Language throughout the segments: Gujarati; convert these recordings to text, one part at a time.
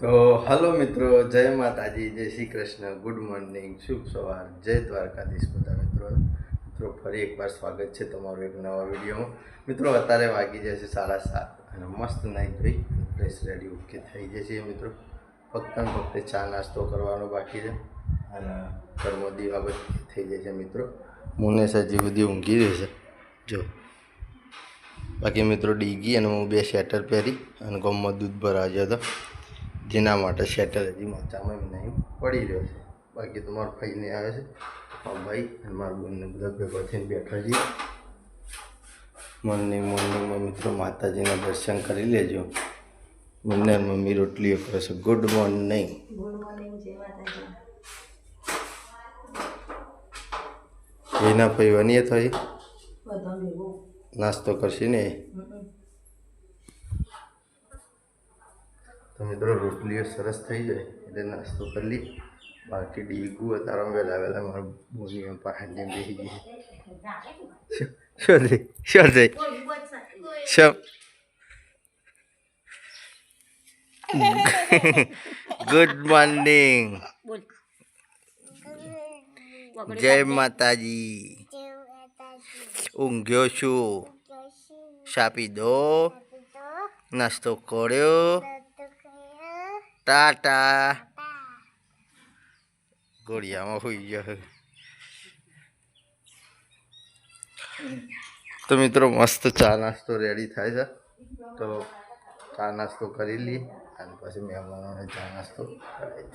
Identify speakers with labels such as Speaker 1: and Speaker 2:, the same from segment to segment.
Speaker 1: તો હલો મિત્રો, જય માતાજી, જય શ્રી કૃષ્ણ, ગુડ મોર્નિંગ, શુભ સવાર, જય દ્વારકાધીશ બધા મિત્રો. મિત્રો, ફરી એકવાર સ્વાગત છે તમારું એક નવા વિડીયોમાં. મિત્રો, અત્યારે વાગી જશે સાડા સાત અને મસ્ત નાઈ ધોઈ ફ્રેશ રેડી ઓકે થઈ જશે મિત્રો. ફક્ત ફક્ત ચા નાસ્તો કરવાનો બાકી છે અને કર્મો દીવા થઈ જશે મિત્રો. મુને હજી બધી ઊંઘી રહેશે જો. બાકી મિત્રો, ડીગી અને હું બે શેટર પહેરી અને ગમમાં દૂધ ભરાવ્યો હતો જેના માટે શેટર હજી મચામાં નહીં પડી રહ્યો છે. બાકી તો મારા ભાઈને આવે છે મારા ભાઈ અને મારા બંને બધા ભેગા થઈને બેઠા છીએ. મોર્નિંગ મોર્નિંગમાં મિત્રો માતાજીના દર્શન કરી લેજો. બંને મમ્મી રોટલીઓ કરે છે. ગુડ મોર્નિંગ એના પૈવાની થઈ નાસ્તો કરશે ને તો મિત્રો રોટલીઓ સરસ થઈ જાય એટલે નાસ્તો કરી લી બાકી ડીગું અત્યારે વહેલા વહેલા મારા બોની પાસે બેસી ગઈ શું થઈ શું થઈ શું ગુડ મોર્નિંગ જય માતાજી ઊંઘ્યો છું સાપી દો નાસ્તો કર્યો ટાટા. ઘોડિયામાં હોઈ ગયો. તો મિત્રો મસ્ત ચા નાસ્તો રેડી થાય છે. તો ચા નાસ્તો કરી લઈએ અને પછી મહેમાનોને ચા નાસ્તો કરાવી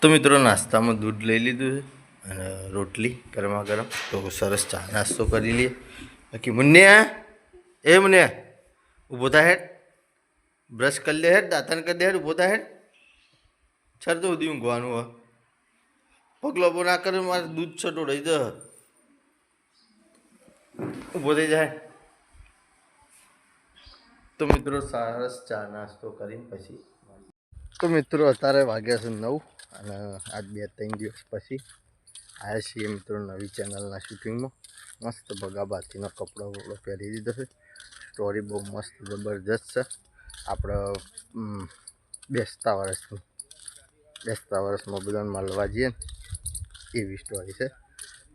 Speaker 1: તો મિત્રો નાસ્તામાં દૂધ લઈ લીધું છે અને રોટલી ગરમા ગરમ. તો સરસ ચા નાસ્તો કરી લઈએ બાકી મુન્યા એ મુન્યા ઊભો થાય હેડ. બ્રશ કરી લે હેડ દાંતણ કરી દે હેડ ઊભો થાય હેડ છર તો સુધી ઊંઘવાનું હોય. પગલો બો ના કરે, મારે દૂધ છટો રહી દે ઊભો થઈ જાય. તો મિત્રો સરસ ચા નાસ્તો કરીને પછી તો મિત્રો અત્યારે વાગ્યા છે નવ અને આજ બે ત્રણ દિવસ પછી આવ્યા છીએ મિત્રો નવી ચેનલના શૂટિંગમાં. મસ્ત ભગા બાતીનો કપડો બપડો પહેરી દીધો છે. સ્ટોરી બહુ મસ્ત, જબરજસ્ત છે. આપણે બેસતા વર્ષનું, બેસતા વર્ષમાં બધાને મળવા જઈએ એવી સ્ટોરી છે.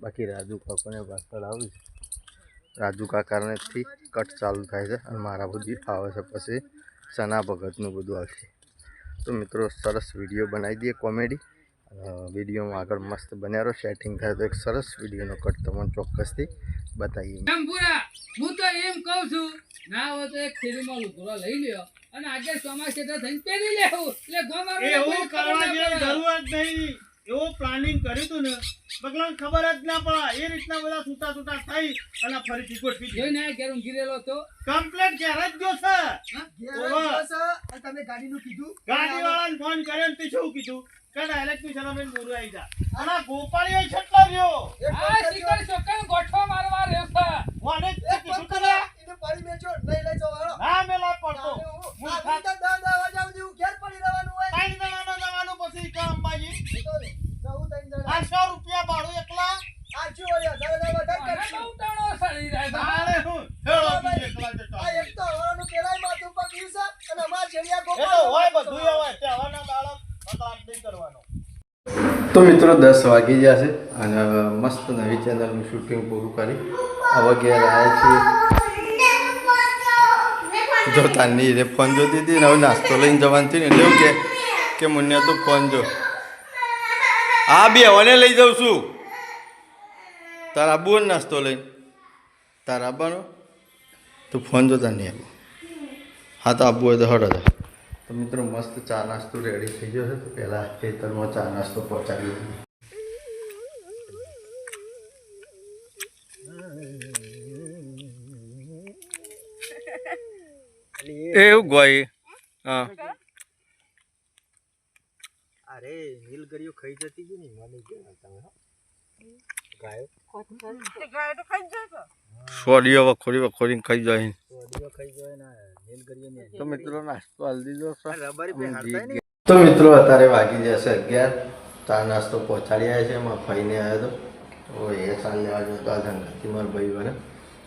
Speaker 1: બાકી રાજુ કાકોને પાછળ આવી રાજુ કાકાનેથી કટ ચાલુ થાય છે અને મારા બધી આવે છે પછી સના ભગતનું બધું આવશે. તો મિત્રો, સરસ વીડિયો બનાવી દઈએ કોમેડી વિડીયોમાં આગળ મસ્ત બન્યા સેટિંગ થાય તો એક સરસ વિડીયોનો કટ તમને ચોક્કસથી બતાવીએ.
Speaker 2: હું તો એમ કહું છું ના હોય તો એક થેલીમાં લુગડો લઈ લ્યો. અને આજે ચોમાસ તો થઈને પહેરી લેવું એટલે ગોમારો
Speaker 3: એવું કરવા જેવી જરૂર જ નહીં. એવું પ્લાનિંગ કર્યું હતું ને બગલાને ખબર જ ના પડે. એ રીતના બધા છૂટા છૂટા થઈ અને ફરીથી ગોઠવી
Speaker 2: જોઈને આ ઘેર ઊંઘી રહેલો તો?
Speaker 3: કમ્પ્લેટ ઘેર જ ગયો છે.
Speaker 2: કીધું?
Speaker 3: ગાડી વાળાને ફોન કર્યો ને પીછું શું કીધું? કે ડાયરેક્ટ તું ચલો બેન બોલું આવી જા. અને છેટલો રહ્યો
Speaker 2: આ છોકરાને ગોઠવો મારવા રહ્યો છે.
Speaker 3: મને ને. ના મેલા પડતો. હું થાક- ત્રણ જણાનો જવાનું પછી કે અંબાજી આઠસો રૂપિયા ભાડું એકલા?
Speaker 2: મને બહુ ટાણો સળી જાય છે.
Speaker 3: તારે હું હેળો તું એકલા જતો. એ તો હોય બધું એ હોય તહેવારના દાડા તકલાફ નહીં કરવાનો.
Speaker 1: તો મિત્રો દસ વાગી જશે અને મસ્ત નવી ચેનલનું શૂટિંગ પૂરું કરી. હવે ઘેર આવ્યા છીએ જો તાની રે ફોન જોતી હતી ને હવે નાસ્તો લઈને જવાનું થયું ને એટલે એવું કે કે તો ફોન જો. હા બે હવે લઈ જાઉં છું. તારા આબુ નાસ્તો લઈને. તારા આબાનો તું ફોન જોતા નહીં આબુ હા, તો આબુ હોય તો હડ હતા તો મિત્રો મસ્ત ચા નાસ્તો રેડી થઈ ગયો છે. તો પહેલાં ખેતરમાં ચા નાસ્તો પહોંચાડી દીધો એવું ગોય હા.
Speaker 3: અરે નીલગરીઓ ખાઈ જતી કે નહીં મને કે તમે ગાયો.
Speaker 1: સોડીઓ વખોડી વખોડીને ખાઈ જાય
Speaker 3: ઓડીઓ ખાઈ જાય. ને નીલગરીઓ ને
Speaker 1: તો મિત્રો નાસ્તો હાલ દીધો છે.
Speaker 3: રબારી પે હાલતા નહીં.
Speaker 1: તો મિત્રો અત્યારે વાગી જશે અગિયાર. ચા નાસ્તો પહોંચાડી આવ્યા છે એમાં ફઈને આવ્યો તો. એ સાંજ લેવા જતો આ ધનગરથી મારા ભાઈ બને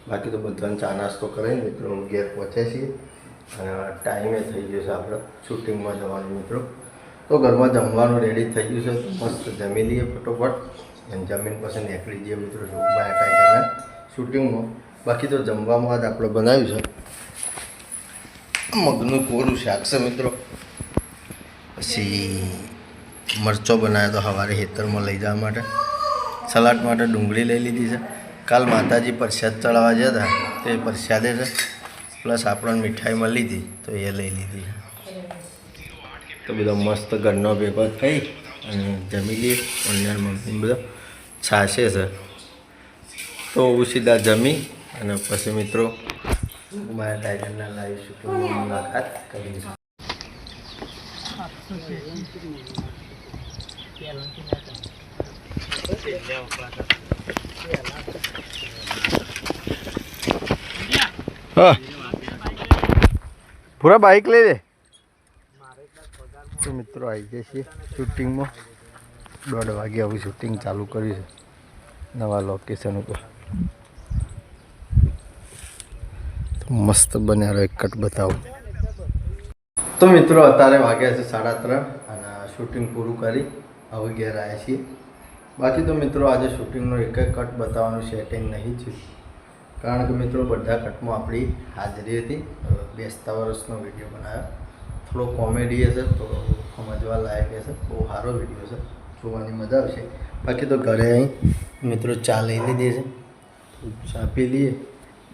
Speaker 1: બાકી તો બધાને ચા નાસ્તો કરીને મિત્રો ઘેર પહોંચ્યા છીએ. ટાઈમે થઈ ગયો છે આપણે શૂટિંગમાં જવાનું મિત્રો. તો ઘરમાં જમવાનું રેડી થઈ ગયું છે. તો મસ્ત જમી લઈએ ફટોફટ. અને જમીન પછી નીકળી જઈએ મિત્રો શૂટમાં ટાઈમે શૂટિંગમાં. બાકી તો જમવામાં જ આપણે બનાવ્યું છે. મગનું કોરું શાક છે મિત્રો. પછી મરચો બનાવ્યો તો સવારે ખેતરમાં લઈ જવા માટે. સલાડ માટે ડુંગળી લઈ લીધી છે. કાલ માતાજી પ્રસાદ ચડાવવા ગયા હતા. તો પ્રસાદે છે. પ્લસ આપણને મીઠાઈ મળી હતી તો એ લઈ લીધી. તો બધો મસ્ત ઘરનો પેપર થઈ અને જમી લઈએ, ઓનલાઈન મમ્મી બધો છાશે છે. તો હું સીધા જમી અને પછી મિત્રો મારા ટાઈગરના લાઈવ શૂટિંગની મુલાકાત કરીશું હા. પૂરા બાઇક લઈ લે? તો મિત્રો આવી જાય છે શૂટિંગમાં દોઢ વાગે આવું શૂટિંગ ચાલુ કર્યું છે. નવા લોકેશન ઉપર. મસ્ત બન્યા એક કટ બતાવું. તો મિત્રો અત્યારે વાગ્યા છે સાડા ત્રણ અને શૂટિંગ પૂરું કરી હવે ઘેર આવ્યા છીએ. બાકી તો મિત્રો આજે શૂટિંગનો એક કટ બતાવવાનું સેટિંગ નહીં થયું કારણ કે મિત્રો બધા કટમાં આપણી હાજરી હતી. બેસતા વર્ષનો વીડિયો બનાવ્યો. થોડો કોમેડી હશે થોડો સમજવા લાયક હશે. બહુ સારો વીડિયો છે. જોવાની મજા આવશે. બાકી તો ઘરે અહીં મિત્રો ચા લઈ લીધી છે. ચા પી લઈએ.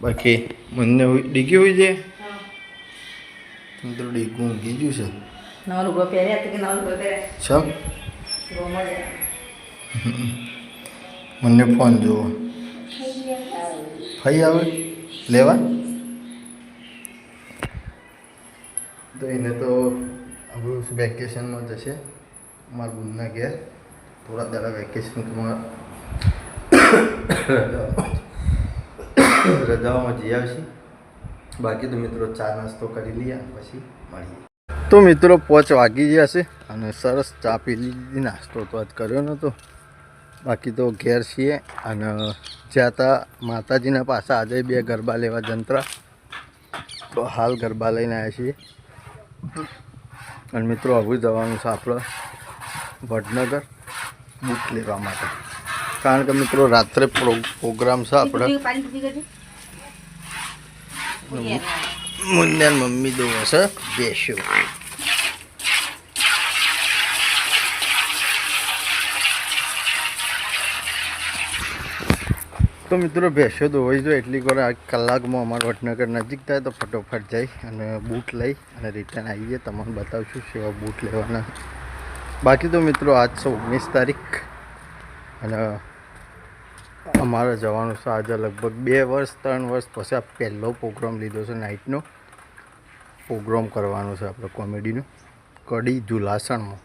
Speaker 1: બાકી મને ડીગી હોય છે મિત્રો ડીગું ઊંઘી ગયું છે.
Speaker 4: નવા લુગડો પહેર્યા કે નવા લુગડો પહેર્યા?
Speaker 1: છમ મને ફોન જુઓ ફઈ આવે? લેવા? તો એને તો આપણું વેકેશનમાં જશે? મારા બુનના ઘેર. થોડા દાડા વેકેશનમાં રજાઓમાં જઈ આવશે. બાકી તો મિત્રો ચા નાસ્તો કરી લઈએ પછી મળીએ. તો મિત્રો પોચ વાગી ગયા છે અને સરસ ચા પી લીધી નાસ્તો તો આજ કર્યો નહોતો બાકી તો ઘેર છીએ અને જ્યાં તા માતાજીના પાસે આજે બે ગરબા લેવા જંત્રા તો હાલ ગરબા લઈને આવ્યા છીએ અને મિત્રો આવું જવાનું છે આપણે વડનગર બુક લેવા માટે કારણ કે મિત્રો રાત્રે પ્રો- પ્રોગ્રામ છે આપણે
Speaker 4: પાણી પીધી
Speaker 1: મમ્મી દો હશે બેસ્યો તો મિત્રો ભેંસો દોવાઈ જો, એટલી વાર આ કલાકમાં અમારા વડનગર નજીક થાય તો ફટોફટ જઈ અને બૂટ લઈ અને રિટર્ન આવી જઈએ તમને બતાવશું સેવા બૂટ લેવાના. બાકી તો મિત્રો આજ છે ઓગણીસ તારીખ અને અમારે જવાનું છે આજે લગભગ બે વર્ષ, ત્રણ વર્ષ પછી આ પહેલો પ્રોગ્રામ લીધો છે નાઇટનો. પ્રોગ્રામ કરવાનો છે આપણે કોમેડીનો. કડી જુલાસણમાં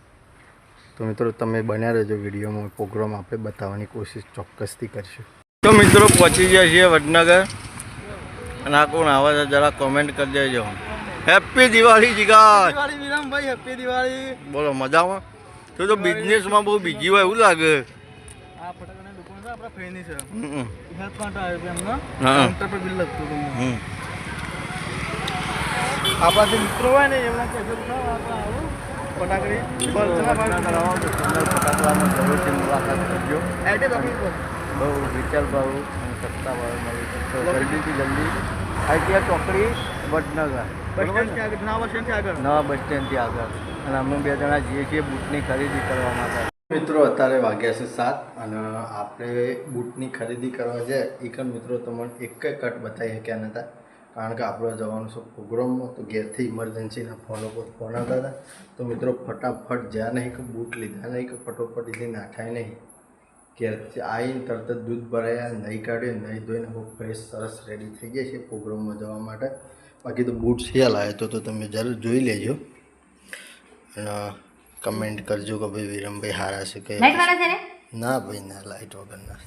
Speaker 1: તો મિત્રો તમે બન્યા રહેજો વિડીયોમાં, પ્રોગ્રામ આપણે બતાવવાની કોશિશ ચોક્કસથી કરશું. તો મિત્રો પહોંચી ગયા છીએ વડનગર. અને આ કોણ આવે છે? જરા કોમેન્ટ કરી દેજો. હેપી દિવાળી જીગા
Speaker 3: દિવાળી વિરામભાઈ હેપી દિવાળી.
Speaker 1: બોલો મજામાં? તું તો બિઝનેસમાં બહુ બીજી હોય એવું લાગે.
Speaker 3: આ ફટાકડાની દુકાન છે આપણા ફ્રેન્ડની છે.
Speaker 1: હમ,
Speaker 3: હેલ્પ માટે આવ્યો છે એમનો.
Speaker 1: હા.
Speaker 3: કાઉન્ટર પર બિલ લખતું હતું
Speaker 1: હમ.
Speaker 3: આપણા જે મિત્રો હોય ને એમના ફટાકડી.
Speaker 1: બહુ વિચાર ભાવ અને ભાવે મળી શકશો જલ્દીથી જલ્દી આઈટીઆર ચોકડી વડનગર.
Speaker 3: બસ સ્ટેન્ડ આગળ? નવા બસ સ્ટેન્ડ આગળ?
Speaker 1: નવા બસ સ્ટેન્ડથી આગળ. અને અમે બે જણા જઈએ છીએ બૂટની ખરીદી કરવા માટે. મિત્રો અત્યારે વાગ્યા છે સાત અને આપણે બૂટની ખરીદી કરવા છે. એકન મિત્રો તમને એક કટ બતાવી શક્યા નહોતા કારણ કે આપણો જવાનું છે પ્રોગ્રામમાં તો ઘેરથી ઇમરજન્સીના ફોન ઉપર ફોન આવતા હતા. તો મિત્રો ફટાફટ જ્યાં નહીં કે બૂટ લીધા નહીં કે ફટોફટ લીધી નાખાય નહીં. ઘેરથી આવીને તરત જ દૂધ ભરાયા નહીં કાઢ્યું નહીં ધોઈને બહુ ફ્રેશ સરસ રેડી થઈ ગયા છે પ્રોગ્રામમાં જવા માટે. બાકી તો બૂટ સિયાલ આવ્યો તો તો તમે જરૂર જોઈ લેજો. અને કમેન્ટ કરજો કે ભાઈ વિરમભાઈ હારા છે કે
Speaker 4: ને?
Speaker 1: ભાઈ ના લાઈટ વગરના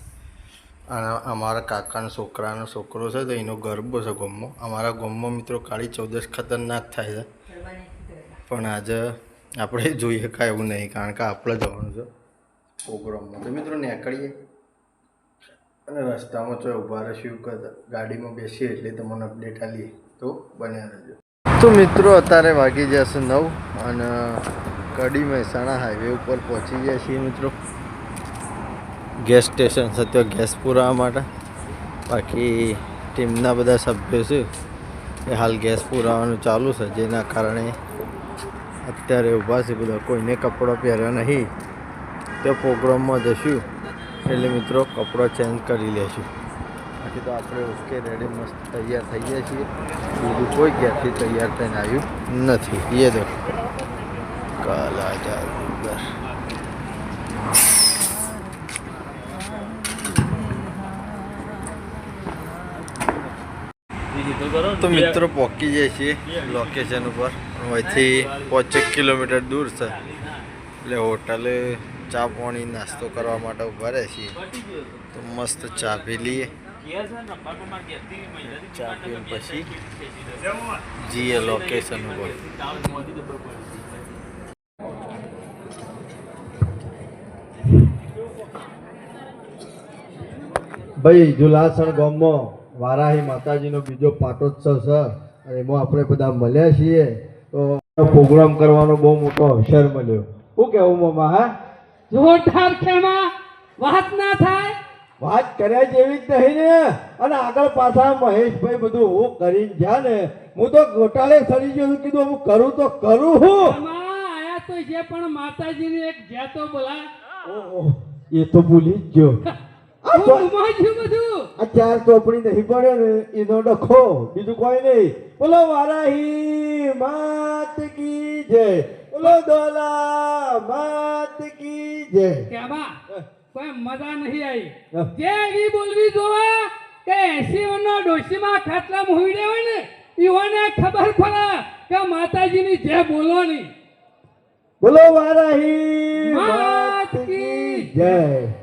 Speaker 1: અને અમારા કાકાનો છોકરાનો છોકરો છે તો એનો ગરબો છે ગોમો. અમારા ગોમમાં મિત્રો કાળી ચૌદસ ખતરનાક થાય છે. પણ આજે આપણે જોઈ શકાય એવું નહીં કારણ કે આપણે જવાનું છે. પ્રોગ્રામમાં તો મિત્રો નીકળીએ. અને રસ્તામાં તો ઊભા રહીશું ગાડીમાં બેસીએ એટલે તમને અપડેટ આલીએ તો બન્યા રહેજો.
Speaker 5: તો મિત્રો અત્યારે વાગી જશે નવ અને કડી મહેસાણા હાઈવે ઉપર પહોંચી ગયા છીએ મિત્રો. ગેસ સ્ટેશન છે ગેસ પુરાવા માટે. બાકી ટીમના બધા સભ્યો છે, એ હાલ ગેસ પુરાવાનું ચાલુ છે, જેના કારણે અત્યારે ઊભા છે બધા. કોઈને કપડો પહેર્યો નહીં. તો પ્રોગ્રામમાં જશું. એટલે મિત્રો, કપડો ચેન્જ કરી લેશું. બાકી તો આપણે ઓકે રેડી મસ્ત તૈયાર થઈ ગયા છીએ. બીજું કોઈ ક્યાંથી તૈયાર થઈને આવ્યું નથી. એ તો કાલા જાદુગર તો મિત્રો પહોંચી જઈએ છીએ લોકેશન ઉપર. અહીંથી પાંચેક કિલોમીટર દૂર છે. એટલે હોટલે ચા પાણી નાસ્તો કરવા માટે ઊભા રહે છીએ. તો મસ્ત ચા પી લઈએ. ચા પીને પછી જઈએ લોકેશન ઉપર. ભાઈ, જુલાસણ ગામમાં વારાહી માતાજીનો બીજો પાટોત્સવ છે એમાં આપણે બધા મળ્યા છીએ. તો પ્રોગ્રામ કરવાનો બહુ મોટો અવસર મળ્યો. શું કહેવું મામા, હા?
Speaker 2: જોરદાર ખેમા વાત ના થાય.
Speaker 5: વાત કર્યા જેવી જ નહીં ને. અને આગળ પાછા મહેશભાઈ બધું હું કરીને જ્યાં ને હું તો ગોટાળે સરી જેવું કીધું હું કરું તો કરું હું.
Speaker 2: આયા તો છે પણ માતાજીની એક જ્યાં તો બોલા.
Speaker 5: એ તો ભૂલી જ ગયો. ચાર ચોપડી નહીં પડ્યો ને એનો ડખો. બીજું કોઈ નહીં. બોલો વારાહી માત કી જય. બોલો દોલા માત કી જય.
Speaker 2: કેમાં કોઈ મજા નહીં આવી.
Speaker 5: હા.
Speaker 2: જે એવી બોલવી જોવા કે એસી નો ડોશીમાં ખાટલા મોહીડે હોય ને ઈઓને ખબર પડે કે માતાજીની જે બોલવાની
Speaker 5: બોલો વારાહી
Speaker 2: માત કી
Speaker 5: જય.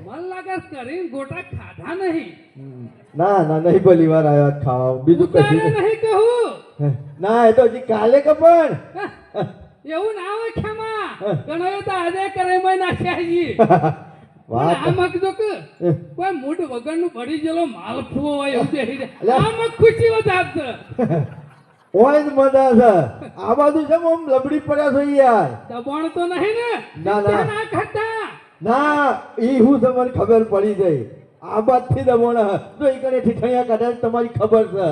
Speaker 2: મન લાગે કરીને ગોટા ખાધા નહીં.
Speaker 5: ના ના નહીં બોલી વાર આવ્યા ખાવા. બીજું કશું
Speaker 2: નહીં. કહું.
Speaker 5: ના એ તો હજી કાલે કપણ પણ.
Speaker 2: એવું ના હોય ખેમા. ઘણો તો આજે કરે મય નાખ્યા છીએ
Speaker 5: વાત
Speaker 2: આ મગજો કે કોઈ મૂડ વગરનું પડી ગયેલો માલફુઓ હોય એવું દેખી દે આ મગ ખુશી વધારશે
Speaker 5: ઓય જ મજા છે. આ બાજુ છે આમ લબડી પડ્યા છો યાર.
Speaker 2: દબાણ તો નહીં ને.
Speaker 5: ના, ના.
Speaker 2: ના ખાતા
Speaker 5: ના ઈ હું તમને ખબર પડી ગઈ. આ બાદથી દમોણ તો ઈ કને ઠીઠણિયા કદાચ તમારી ખબર છે.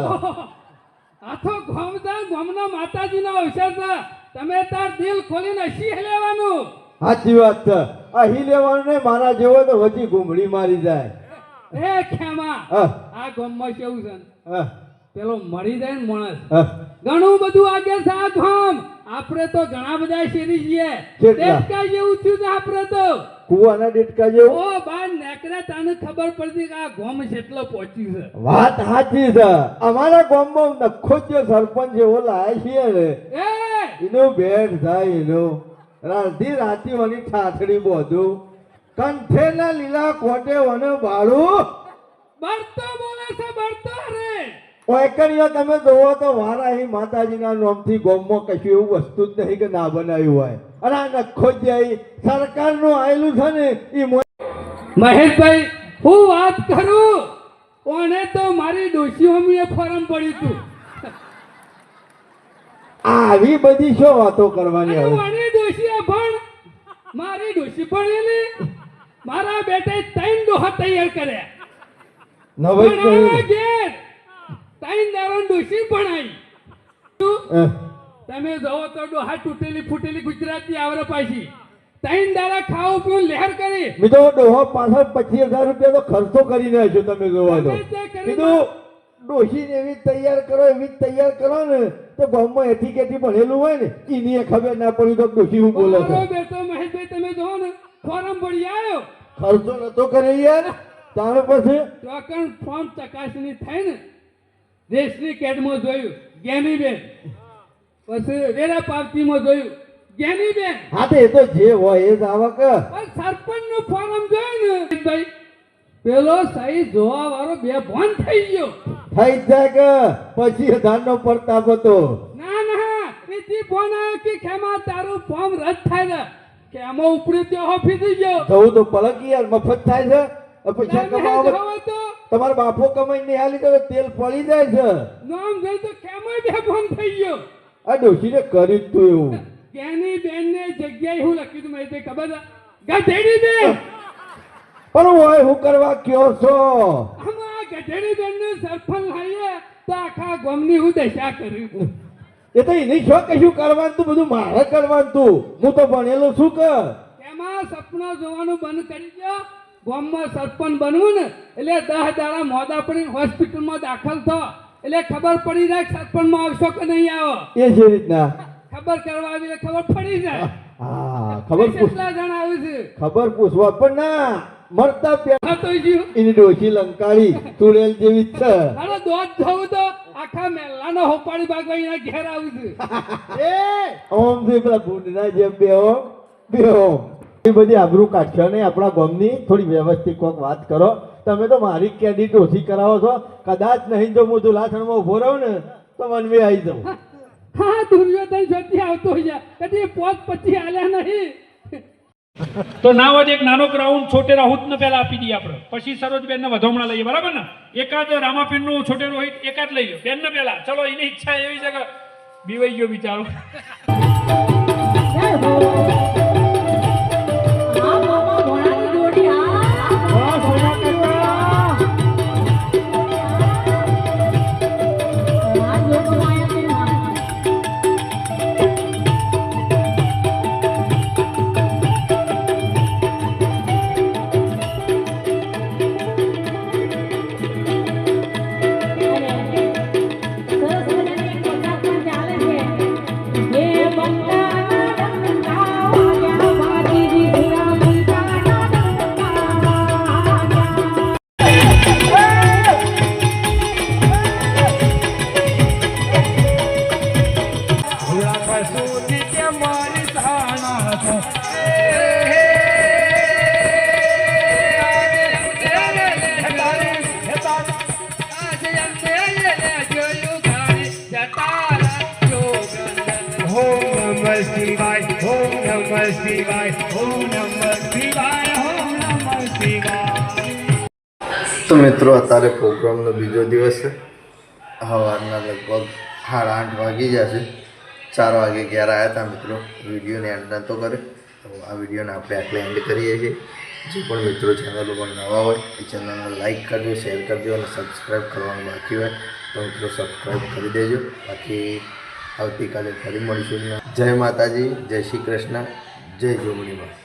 Speaker 2: આ તો ગોમદાર ગોમના માતાજીનો અવસર છે. તમે તાર દિલ ખોલીને હસી લેવાનું.
Speaker 5: સાચી વાત છે. અહી લેવાનું ને મારા જેવો તો વચ્ચે ઘૂંઘળી મારી જાય.
Speaker 2: એ ખેમા આ ગામમાં કેવું છે? પેલો મરી જાય ને માણસ. ઘણું બધું આગે છે આ ગામ. આપણે તો ઘણા બધા શેરી છીએ. ડેટકા જેવું થયું છે આપણે તો.
Speaker 5: કુવાના ડેટકા જેવું?
Speaker 2: ઓ બાર નેકરે તાને ખબર પડતી કે આ ગામ જેટલો પહોંચ્યું છે.
Speaker 5: વાત સાચી છે. અમારા ગામમાં નખો જ સરપંચ એવો લાયા છીએ ને.
Speaker 2: એ
Speaker 5: એનું ભેટ થાય એનો. રાધી રાતી મને ઠાઠડી બોધું. કંઠેના લીલા કોટે વને બાળું.
Speaker 2: બળતો બોલે છે બળતો રે.
Speaker 5: ઓયકણીઓ તમે જોવો તો વારાહી માતાજીના નામથી ગોમમાં કશું એવું વસ્તુ જ નહીં કે ના બનાવ્યું હોય. અને આ નખો જાય. સરકારનું આયેલું છે ને એ
Speaker 2: મહેશભાઈ હું વાત કરું? ઓને તો મારી ડોશી મમ્મીએ ફોરમ પડ્યું હતું
Speaker 5: આવી બધી શું વાતો કરવાની હવે
Speaker 2: મારી ડોશીએ ભણ મારી ડોશી એને મારા બેટે ત્રણ ડોહા તૈયાર કર્યા.
Speaker 5: નવાઈ નહીં
Speaker 2: ઘેર ત્રણ દારણ ડોશી ભણાઈ તમે જોવો તો ડોહા તૂટેલી ફૂટેલી ગુજરાતી આવરે પાછી. ત્રણ દાડા ખાવ પીવું લહેર કરી.
Speaker 5: બીજો ડોહો પાછળ પચીસ હજાર રૂપિયા તો ખર્ચો કરીને આવ્યો તમે જોવા તો.
Speaker 2: કરી
Speaker 5: કીધું ડોશીને એવી તૈયાર કરો એવી તૈયાર કરો ને તો ગામમાં એથી કેથી ભણેલું હોય ને એની ખબર ના પડી તો ડોહી હું બોલે છે.
Speaker 2: બેટો મહેશભાઈ તમે જો ને ફોરમ ભરી આવ્યો
Speaker 5: ખર્ચો નતો કરે યાર. તારે પછી?
Speaker 2: ચોકણ ફોર્મ ચકાસણી થઈ ને દેશની કેડમાં જોયું ગેનીબેન પછી રેરા પાર્ટીમાં જોયું ગેનીબેન
Speaker 5: હા તો એ તો જે હોય એ જ આવક.
Speaker 2: પણ સરપંચનું ફોરમ જોયું ને ભાઈ પેલો સહી જોવા વાળો બે ભોન થઈ ગયો.
Speaker 5: થઈ જાય કે પછી ધાનનો પ્રતાપ હતો?
Speaker 2: ના ના એથી ફોન આવ્યો કે ખેમા તારું ફોર્મ રદ થાય ને. ખેમો ઉપડી તે ઓફિસ ગયો.
Speaker 5: તો તો પલકી યાર મફત થાય છે? પૈસા કમાવો
Speaker 2: તો
Speaker 5: તમારા બાપો કમાઈ ને હાલી તો તેલ પડી જાય છે.
Speaker 2: નામ જોઈ તો ખેમો બે ફોન થઈ ગયો.
Speaker 5: આ ડોશીને કરી તું એવું.
Speaker 2: જ્ઞાની બેન ને જગ્યાએ હું લખ્યું મને તે ખબર ગધેડી બેન!
Speaker 5: પણ ઓય હું કરવા કયો છો?
Speaker 2: આમાં ગધેડી બેન ને સરપંચ લાવીએ તો આખા ગામની હું દશા કર્યું
Speaker 5: એ તો એની શોખ કશું કરવાનું તું બધું મારે કરવાનું તું. હું તો ભણેલો શું કર
Speaker 2: એમાં સપના જોવાનું બંધ કરી દો ગામમાં સરપંચ બનવું ને એટલે દસ દાડા મોદા પડીને હોસ્પિટલમાં દાખલ થો. એટલે ખબર પડી જાય સરપંચમાં આવશો કે નહીં આવો.
Speaker 5: એ જે રીતના.
Speaker 2: ખબર કરવા આવી ખબર પડી જાય.
Speaker 5: હા ખબર
Speaker 2: કેટલા જણ આવે છે?
Speaker 5: ખબર પૂછવા પણ ના. મરતા પેલા
Speaker 2: તો
Speaker 5: એની ડોશી લંકાળી તુરેલ જેવી જ છે.
Speaker 2: અરે દોત થવું તો આખા મેલાનો હોપાળી ભાગવા એના ઘેર આવું છું.
Speaker 5: ઓમથી પેલા ભૂંડના જેમ બેહો બેહો. એ બધી આબરૂ કાઢશો નહીં આપણા ગામની થોડી વ્યવસ્થિત કોઈક વાત કરો. તમે તો મારી કેડિટ ઓછી કરાવો છો. કદાચ નહીં જો હું ધુલાસણમાં ઊભો રહું ને તો મનવી આવી જાઉં.
Speaker 2: હા દુર્યોધન સતી આવતો હોય કદી પોત પછી આલ્યા નહીં.
Speaker 6: તો ના હોય એક નાનો ગ્રાઉન્ડ છોટે રાહુત ને પહેલા આપી દઈએ આપણે. પછી સરોજબેન ને વધોમણા લઈએ, બરાબર ને? એકાદ રામાપીરનું છોટે રોહિત એકાદ લઈ લો બેન ને પહેલા. ચલો, એની ઈચ્છા એવી છે કે બીવાઈ ગયો બિચારો.
Speaker 1: તો મિત્રો, અત્યારે પ્રોગ્રામનો બીજો દિવસ છે. સવારના લગભગ સાડા આઠ વાગી જશે. ચાર વાગે ઘેર આવ્યા હતા મિત્રો, વિડીયોને એન્ડ નહોતો કરે તો આ વિડીયોને આપણે આટલે એન્ડ કરીએ છીએ. જે પણ મિત્રો ચેનલ ઉપર નવા હોય, એ ચેનલને લાઈક કરજો શેર કરજો અને સબસ્ક્રાઈબ કરવાનું બાકી હોય તો મિત્રો સબસ્ક્રાઈબ કરી દેજો. બાકી આવતીકાલે ફરી મળીશું જય માતાજી જય શ્રી કૃષ્ણ જય જોગણીમાં.